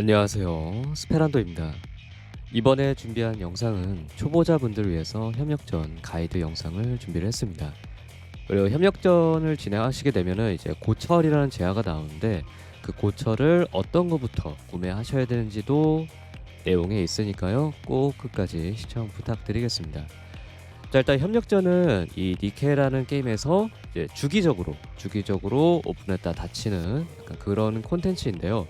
안녕하세요. 스페란도입니다. 이번에 준비한 영상은 초보자분들을 위해서 협력전 가이드 영상을 준비를 했습니다. 그리고 협력전을 진행하시게 되면은 이제 고철이라는 제화가 나오는데 그 고철을 어떤 것부터 구매하셔야 되는지도 내용에 있으니까요. 꼭 끝까지 시청 부탁드리겠습니다. 자 일단 협력전은 이 니케라는 게임에서 주기적으로 주기적으로 오픈했다 닫히는 그런 콘텐츠인데요.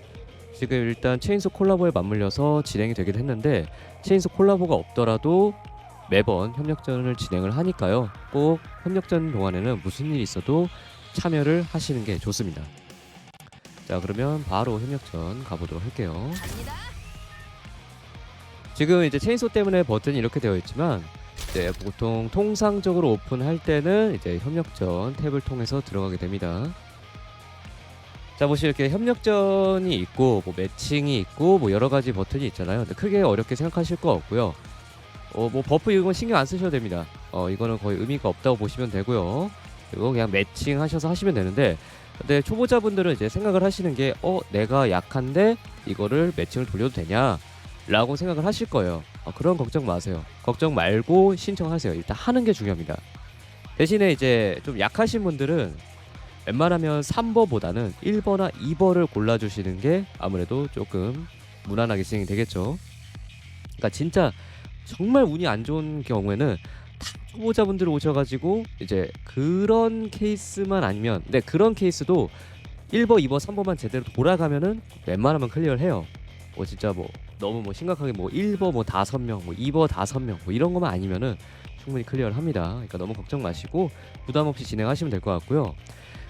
지금 일단 체인소 콜라보에 맞물려서 진행이 되긴 했는데 체인소 콜라보가 없더라도 매번 협력전을 진행을 하니까요. 꼭 협력전 동안에는 무슨 일이 있어도 참여를 하시는 게 좋습니다. 자 그러면 바로 협력전 가보도록 할게요. 지금 이제 체인소 때문에 버튼이 이렇게 되어 있지만 이제 보통 통상적으로 오픈할 때는 이제 협력전 탭을 통해서 들어가게 됩니다. 자 보시 이렇게 협력전이 있고 뭐 매칭이 있고 뭐 여러 가지 버튼이 있잖아요. 근데 크게 어렵게 생각하실 거 없고요. 어 뭐 버프 이건 신경 안 쓰셔도 됩니다. 어 이거는 거의 의미가 없다고 보시면 되고요. 그리고 그냥 매칭 하셔서 하시면 되는데 근데 초보자분들은 이제 생각을 하시는 게 어 내가 약한데 이거를 매칭을 돌려도 되냐? 라고 생각을 하실 거예요. 어, 그런 걱정 마세요. 걱정 말고 신청하세요. 일단 하는 게 중요합니다. 대신에 이제 좀 약하신 분들은 웬만하면 3버보다는 1버나 2버를 골라주시는 게 아무래도 조금 무난하게 진행이 되겠죠. 그러니까 진짜 정말 운이 안 좋은 경우에는 다 초보자분들 오셔가지고 이제 그런 케이스만 아니면 네 그런 케이스도 1버, 2버, 3버만 제대로 돌아가면은 웬만하면 클리어를 해요. 뭐 진짜 뭐 너무 뭐 심각하게 뭐 1버 뭐 다섯 명, 뭐 2버 다섯 명, 뭐 이런 것만 아니면은 충분히 클리어를 합니다. 그러니까 너무 걱정 마시고 부담 없이 진행하시면 될 것 같고요.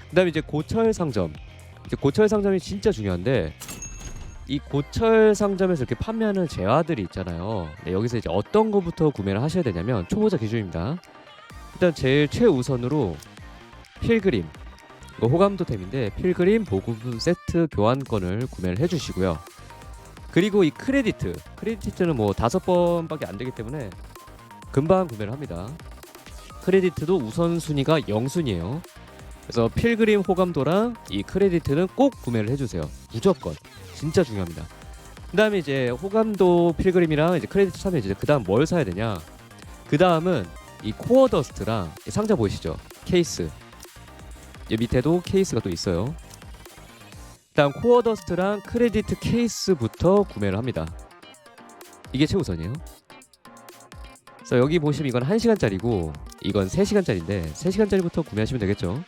그다음에 이제 고철 상점. 이제 고철 상점이 진짜 중요한데 이 고철 상점에서 이렇게 판매하는 재화들이 있잖아요. 네, 여기서 이제 어떤 거부터 구매를 하셔야 되냐면 초보자 기준입니다. 일단 제일 최우선으로 필그림. 이거 호감도템인데 필그림 보급 세트 교환권을 구매를 해주시고요. 그리고 이 크레디트. 크레디트는 뭐 다섯 번밖에 안 되기 때문에 금방 구매를 합니다. 크레디트도 우선 순위가 0순위예요. 그래서 필그림 호감도랑 이 크레디트는 꼭 구매를 해주세요. 무조건. 진짜 중요합니다. 그 다음에 이제 호감도 필그림이랑 이제 크레디트 사면 이제 그 다음 뭘 사야 되냐. 그 다음은 이 코어 더스트랑 이 상자 보이시죠? 케이스. 이 밑에도 케이스가 또 있어요. 일단 코어 더스트랑 크레디트 케이스부터 구매를 합니다. 이게 최우선이에요. 그래서 여기 보시면 이건 1시간짜리고 이건 3시간짜리인데 3시간짜리부터 구매하시면 되겠죠.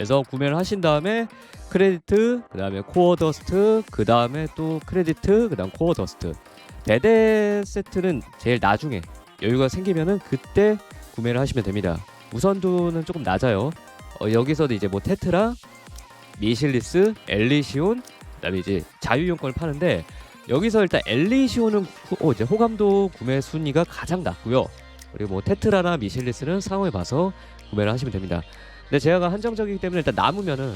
그래서 구매를 하신 다음에 크레디트, 그 다음에 코어 더스트, 그 다음에 또 크레디트, 그 다음 코어 더스트. 배대 세트는 제일 나중에 여유가 생기면은 그때 구매를 하시면 됩니다. 우선도는 조금 낮아요. 어, 여기서도 이제 뭐 테트라, 미실리스, 엘리시온, 그다음에 이제 자유이용권을 파는데 여기서 일단 엘리시온은 후, 어, 이제 호감도 구매 순위가 가장 낮고요. 그리고 뭐 테트라나 미실리스는 상호에 봐서 구매를 하시면 됩니다. 근데 제가 한정적이기 때문에 일단 남으면은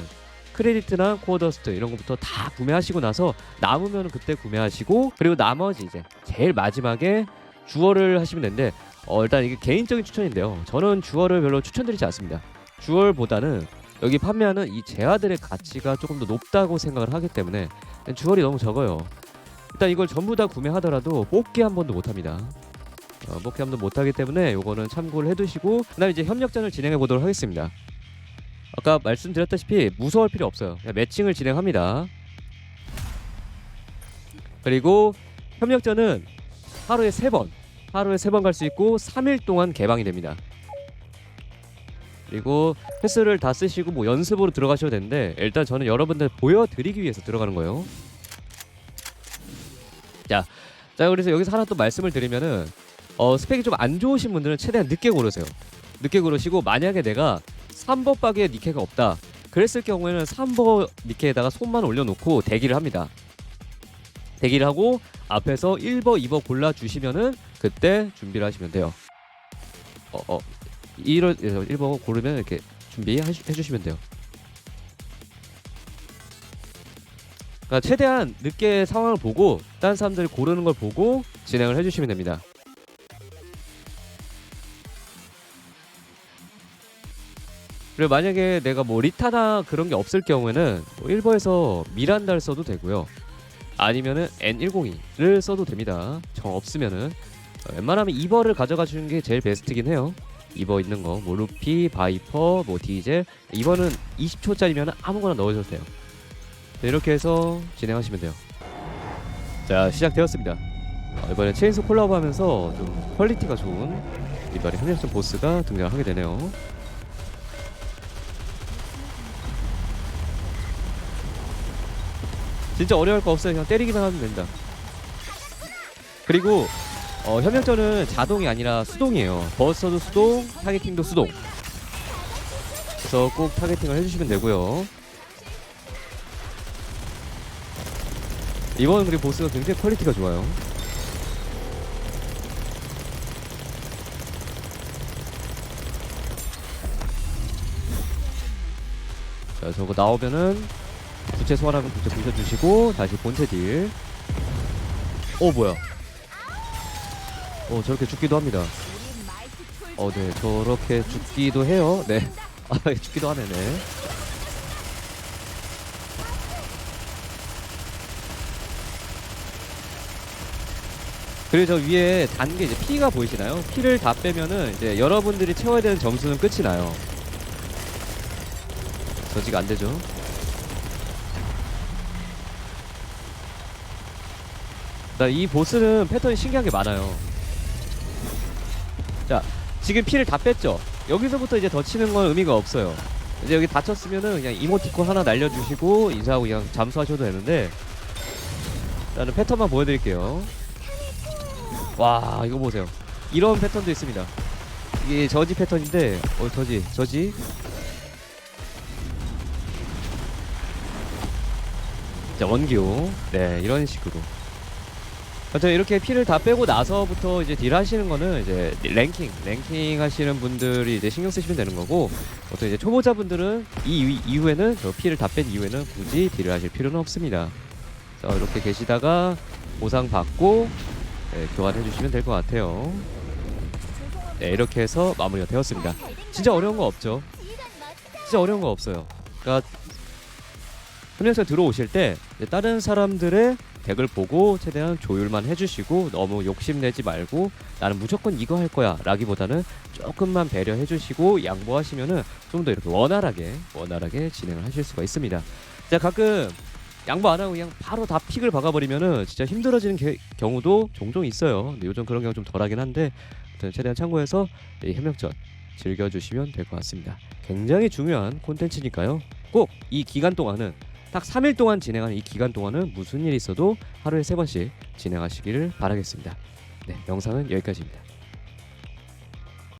크레디트나 코어더스트 이런 것부터 다 구매하시고 나서 남으면 그때 구매하시고 그리고 나머지 이제 제일 마지막에 주얼을 하시면 되는데 어 일단 이게 개인적인 추천인데요. 저는 주얼을 별로 추천드리지 않습니다. 주얼보다는 여기 판매하는 이 재화들의 가치가 조금 더 높다고 생각을 하기 때문에 주얼이 너무 적어요. 일단 이걸 전부 다 구매하더라도 뽑기 한 번도 못 합니다. 어, 뽑기 한 번도 못 하기 때문에 요거는 참고를 해두시고 그다음 이제 협력전을 진행해 보도록 하겠습니다. 아까 말씀드렸다시피 무서울 필요 없어요. 그냥 매칭을 진행합니다. 그리고 협력전은 하루에 세 번, 하루에 세 번 갈 수 있고 3일 동안 개방이 됩니다. 그리고 패스를 다 쓰시고 뭐 연습으로 들어가셔도 되는데 일단 저는 여러분들 보여드리기 위해서 들어가는 거예요. 자, 자 그래서 여기서 하나 또 말씀을 드리면은 어, 스펙이 좀 안 좋으신 분들은 최대한 늦게 고르세요. 늦게 고르시고 만약에 내가 3버 박에 니케가 없다. 그랬을 경우에는 3버 니케에다가 손만 올려놓고 대기를 합니다. 대기를 하고 앞에서 1버, 2버 골라 주시면은 그때 준비를 하시면 돼요. 어, 어, 1번, 1버 고르면 이렇게 준비해 주시면 돼요. 그러니까 최대한 늦게 상황을 보고 다른 사람들 고르는 걸 보고 진행을 해주시면 됩니다. 그리고 만약에 내가 뭐 리타나 그런 게 없을 경우에는 뭐 1버에서 미란다를 써도 되고요. 아니면은 N102를 써도 됩니다. 정 없으면은 어, 웬만하면 2버를 가져가 주는 게 제일 베스트긴 해요. 2버 있는 거, 뭐 루피, 바이퍼, 뭐 디젤 2버는 20초짜리면 아무거나 넣으셔도 돼요. 네, 이렇게 해서 진행하시면 돼요. 자 시작되었습니다. 어, 이번에 체인소 콜라보하면서 좀 퀄리티가 좋은 이번에 협력전 보스가 등장하게 되네요. 진짜 어려울 거 없어요. 그냥 때리기만 하면 된다. 그리고 어, 협력전은 자동이 아니라 수동이에요. 버스터도 수동, 타겟팅도 수동. 그래서 꼭 타겟팅을 해주시면 되고요. 이번 그리고 보스가 굉장히 퀄리티가 좋아요. 자, 저거 나오면은 부채 소환하면 부채 부셔주시고 다시 본체 딜. 오 뭐야? 어 저렇게 죽기도 합니다. 어, 네, 저렇게 죽기도 해요. 네, 아, 죽기도 하네, 네. 그리고 저 위에 단 게 이제 피가 보이시나요? 피를 다 빼면은 이제 여러분들이 채워야 되는 점수는 끝이 나요. 저지가 안 되죠. 나이 보스는 패턴이 신기한 게 많아요. 자, 지금 피를 다 뺐죠? 여기서부터 이제 더 치는 건 의미가 없어요. 이제 여기 다쳤으면은 그냥 이모티콘 하나 날려주시고 인사하고 그냥 잠수하셔도 되는데 나는 패턴만 보여드릴게요. 와, 이거 보세요. 이런 패턴도 있습니다. 이게 저지 패턴인데, 어, 저지, 저지. 자, 원기호. 네, 이런 식으로. 하여튼 이렇게 피를 다 빼고 나서부터 이제 딜 하시는 거는 이제 랭킹, 랭킹 하시는 분들이 이제 신경 쓰시면 되는 거고, 어떤 이제 초보자분들은 이 이후- 이후에는 저 피를 다 뺀 이후에는 굳이 딜을 하실 필요는 없습니다. 자, 이렇게 계시다가 보상 받고 네, 교환해 주시면 될 것 같아요. 네, 이렇게 해서 마무리가 되었습니다. 진짜 어려운 거 없죠? 진짜 어려운 거 없어요. 그러니까 협력사 들어오실 때 다른 사람들의 덱을 보고 최대한 조율만 해주시고 너무 욕심내지 말고 나는 무조건 이거 할 거야 라기보다는 조금만 배려해 주시고 양보하시면은 좀 더 이렇게 원활하게 원활하게 진행을 하실 수가 있습니다. 자 가끔 양보 안 하고 그냥 바로 다 픽을 박아버리면은 진짜 힘들어지는 게- 경우도 종종 있어요. 근데 요즘 그런 경우 좀 덜하긴 한데 최대한 참고해서 이 협력전 즐겨주시면 될 것 같습니다. 굉장히 중요한 콘텐츠니까요. 꼭 이 기간 동안은 딱 3일 동안 진행하는 이 기간 동안은 무슨 일이 있어도 하루에 세 번씩 진행하시기를 바라겠습니다. 네, 영상은 여기까지입니다.